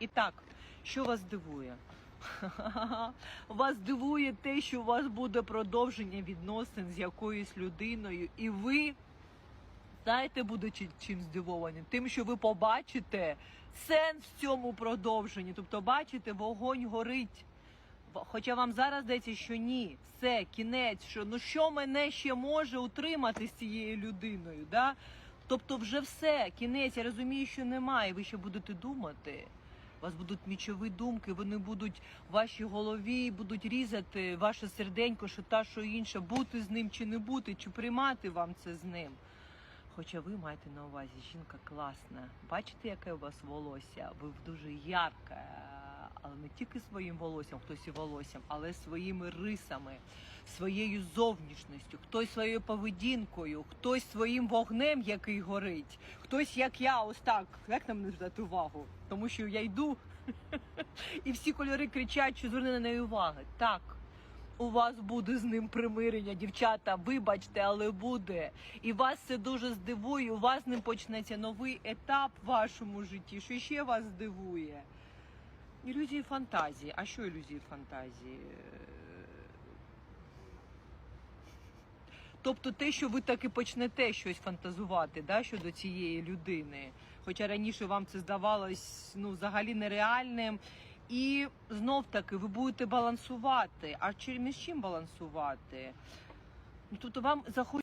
І так, що вас дивує? Вас дивує те, що у вас буде продовження відносин з якоюсь людиною, і ви знаєте, будучи чим здивовані? Тим, що ви побачите сенс в цьому продовженні. Тобто, бачите, вогонь горить. Хоча вам зараз здається, що ні, все, кінець, що ну що мене ще може утримати з цією людиною? Да? Тобто, вже все, кінець, я розумію, що немає. Ви ще будете думати. У вас будуть мічові думки, вони будуть в вашій голові, будуть різати ваше серденько, що та, що інша, бути з ним чи не бути, чи приймати вам це з ним. Хоча ви маєте на увазі, жінка класна. Бачите, яке у вас волосся? Ви дуже ярке, але не тільки своїм волоссям, хтось і волоссям, але своїми рисами, своєю зовнішністю, хтось своєю поведінкою, хтось своїм вогнем, який горить, хтось як я, ось так. Як нам не звертати увагу? Тому що я йду, і всі кольори кричать, що зверни на неї уваги. Так. У вас буде з ним примирення, дівчата. Вибачте, але буде. І вас це дуже здивує. У вас з ним почнеться новий етап в вашому житті. Що ще вас здивує? Ілюзії фантазії. А що ілюзії фантазії? Тобто те, що ви таки почнете щось фантазувати да, щодо цієї людини. Хоча раніше вам це здавалось ну, взагалі нереальним. І знов таки ви будете балансувати. А між чим балансувати? Тобто вам захочеться.